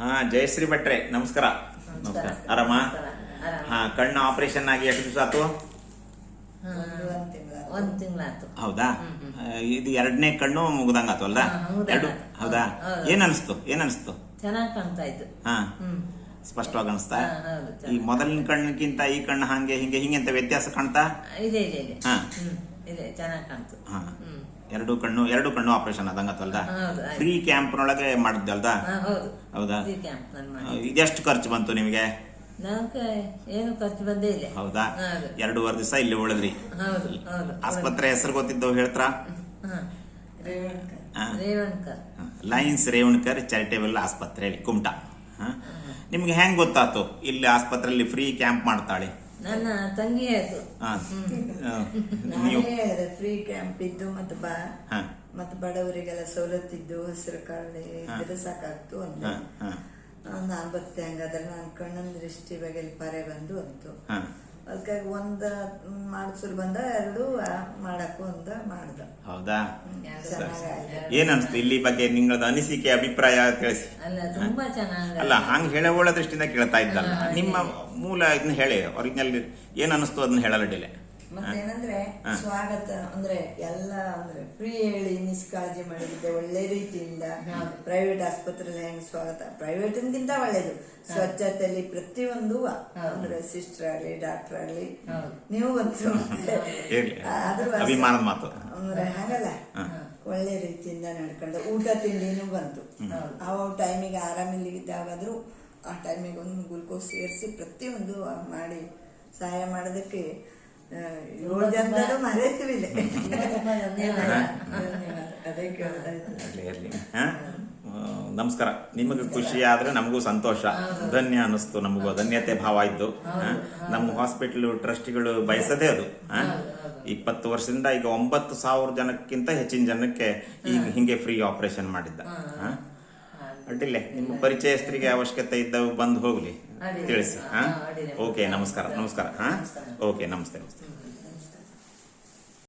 ಹಾ ಜಯಶ್ರೀ ಭಟ್ರೆ ನಮಸ್ಕಾರ. ನಮಸ್ಕಾರ. ಆರಾಮ? ಹಾ ಕಣ್ಣು ಆಪರೇಷನ್ ಆಗಿ ಎಷ್ಟು ದಿವಸ ಆತು? ಹೌದಾ? ಇದು ಎರಡನೇ ಕಣ್ಣು ಮುಗ್ದಂಗ ಆತು ಅಲ್ದಾ ಎರಡು? ಹೌದಾ. ಏನ್ ಅನಿಸ್ತು ಏನ್ ಅನಿಸ್ತು ಚೆನ್ನಾಗಿ ಕಾಣ್ತಾ ಇತ್ತು ಹಾ ಸ್ಪಷ್ಟವಾಗಿ ಅನಿಸ್ತಾ? ಈ ಮೊದಲಿನ ಕಣ್ಣಿಗಿಂತ ಈ ಕಣ್ಣು ಹಂಗೆ ಹಿಂಗೆ ಹಿಂಗೆ ಅಂತ ವ್ಯತ್ಯಾಸ ಕಾಣ್ತಾ? ಇದೆ ಇದೆ ಇದೆ. ಹಾ. ಇದೆ ಚೆನ್ನಾಗಿ ಕಾಣ್ತು. ಹಾ. ಎರಡು ಕಣ್ಣು ಎರಡು ಕಣ್ಣು ಆಪರೇಷನ್ ಆದಂಗ ಅಲ್ದಾ. ಫ್ರೀ ಕ್ಯಾಂಪ್ನೊಳಗೆ ಮಾಡಿದ್ದೆ ಅಲ್ದಾ ಹೌದು. ಹೌದಾ? ಫ್ರೀ ಕ್ಯಾಂಪ್ ನಾನು ಆ, ಮಾಡಿ ಇದೆಷ್ಟು ಖರ್ಚು ಬಂತು ನಿಮಗೆ? ಏನು ಖರ್ಚು ಬಂದೇ ಇಲ್ಲ. ಹೌದಾ? ಎರಡೂವರೆ ದಿವಸ ಇಲ್ಲಿ ಉಳಿದ್ರಿ. ಹೌದು ಹೌದು. ಆಸ್ಪತ್ರೆ ಹೆಸರು ಗೊತ್ತಿದ್ದವು ಹೇಳ್ತಾರ? Lions Revankar. Lions Revankar charitable ಆಸ್ಪತ್ರೆ ಕುಮಟಾ? ನಿಮ್ಗೆ ಹೆಂಗ್ ಗೊತ್ತಾತು? ಇಲ್ಲಿ ಆಸ್ಪತ್ರೆಯಲ್ಲಿ ಫ್ರೀ ಕ್ಯಾಂಪ್ ಮಾಡ್ತಾಳೆ. ನನ್ನ ತಂಗಿ ಆಯ್ತು ಹ. ಆ, ನಾನೇ ಫ್ರೀ ಕ್ಯಾಂಪ್ ಇದ್ದು ಮತ್ತೆ ಬಾ. ಮತ್ತೆ ಬಡವರಿಗೆಲ್ಲ ಸವಲತ್ತಿದ್ದು ಹಸಿರು ಕಾರ್ಡ್ ಇದ್ರೆ ಸಾಕಾಗ್ತು ಅಂತ ನಾನು ಬರ್ತೆ ಹಂಗಾದ್ರೆ ನನ್ನ ಕಣ್ಣನ ದೃಷ್ಟಿ ಬಗ್ಗೆ ಪರೆ ಬಂದು ಅಂತು. ಅದಕ್ಕಾಗಿ ಒಂದು ಮಾಡೋದು ಬಂದ ಎರಡು ಮಾಡಕ್ಕೂ ಅಂತ ಮಾಡ್ದ. ಹೌದಾ? ಏನ್ ಇಲ್ಲಿ ಬಗ್ಗೆ ನಿಂಗಳದ ಅನಿಸಿಕೆ ಅಭಿಪ್ರಾಯ ತಿಳಿಸಿ. ಅಲ್ಲ ತುಂಬಾ ಚೆನ್ನಾಗಿ ಅಲ್ಲ ಹಂಗ್ ಹೇಳೋಳ ದೃಷ್ಟಿಯಿಂದ ಕೇಳ್ತಾ ಇದ್ದಲ್ಲ. ನಿಮ್ಮ ಮೂಲ ಇದನ್ನ ಹೇಳಿ ಒರಿಜಿನಲ್ ಏನ್ ಅನಿಸ್ತು ಅದನ್ನ ಹೇಳಲ್ಲ ಡಿಲೆ. ಮತ್ತೇನಂದ್ರೆ ಸ್ವಾಗತ ಅಂದ್ರೆ ಎಲ್ಲ ಅಂದ್ರೆ ಫ್ರೀ ಹೇಳಿ ನಿಷ್ಕಾಳಜಿ ಮಾಡಿದ್ದೆ ಒಳ್ಳೆ ರೀತಿಯಿಂದ ಪ್ರೈವೇಟ್ ಆಸ್ಪತ್ರೆಯಲ್ಲಿ ಹೆಂಗ್ ಸ್ವಾಗತ? ಪ್ರೈವೇಟ್ಗಿಂತ ಒಳ್ಳೇದು. ಸ್ವಚ್ಛತೆಯಲ್ಲಿ ಪ್ರತಿಯೊಂದು ಅಂದ್ರೆ ಸಿಸ್ಟರ್ ಆಗ್ಲಿ ಡಾಕ್ಟರ್ ಆಗ್ಲಿ ನೀವು ಬಂತು ಆದ್ರೂ ಅಂದ್ರೆ ಹಾಗಲ್ಲ. ಒಳ್ಳೆ ರೀತಿಯಿಂದ ನಡ್ಕೊಂಡು ಊಟ ತಿಂಡಿನೂ ಬಂತು. ಆ ಟೈಮಿಗೆ ಆರಾಮಿಲ್ಲಿದ್ದಾಗಾದ್ರೂ ಆ ಟೈಮಿಗೆ ಒಂದು ಗ್ಲುಕೋಸ್ ಸೇರಿಸಿ ಪ್ರತಿಯೊಂದು ಮಾಡಿ ಸಹಾಯ ಮಾಡೋದಕ್ಕೆ ಏಳು ಜನದಲ್ಲೂ ಮರೆತಿವಿಲ್ಲ ಅದೇ ಕೇಳ್ತಾ ಇದ್ದೆ. ಇರ್ಲಿ ಇರ್ಲಿ ಹ? ಆ, ನಮಸ್ಕಾರ ನಿಮಗೆ ಖುಷಿ ಆದ್ರೆ ನಮಗೂ ಸಂತೋಷ ಧನ್ಯ ಅನ್ನಿಸ್ತು ನಮಗೂ ಧನ್ಯತೆ ಭಾವ ಇದ್ದು ಹ? ನಮ್ಮ ಹಾಸ್ಪಿಟಲ್ ಟ್ರಸ್ಟಿಗಳು ಬಯಸದೇ ಅದು ಹ? ಇಪ್ಪತ್ತು ವರ್ಷದಿಂದ ಈಗ ಒಂಬತ್ತು ಸಾವಿರ ಜನಕ್ಕಿಂತ ಹೆಚ್ಚಿನ ಜನಕ್ಕೆ ಈಗ ಹಿಂಗೆ ಫ್ರೀ ಆಪರೇಷನ್ ಮಾಡಿದ್ದ ಹ? ಅಡ್ಡಿಲ್ಲ ನಿಮ್ಮ ಪರಿಚಯಸ್ಥರಿಗೆ ಅವಶ್ಯಕತೆ ಇದ್ದವು ಬಂದು ಹೋಗ್ಲಿ. ತಿಳಿಸಿ. ಹಾ, ಓಕೆ ನಮಸ್ಕಾರ. ನಮಸ್ಕಾರ. ಹಾ? ಓಕೆ ನಮಸ್ತೆ ನಮಸ್ತೆ.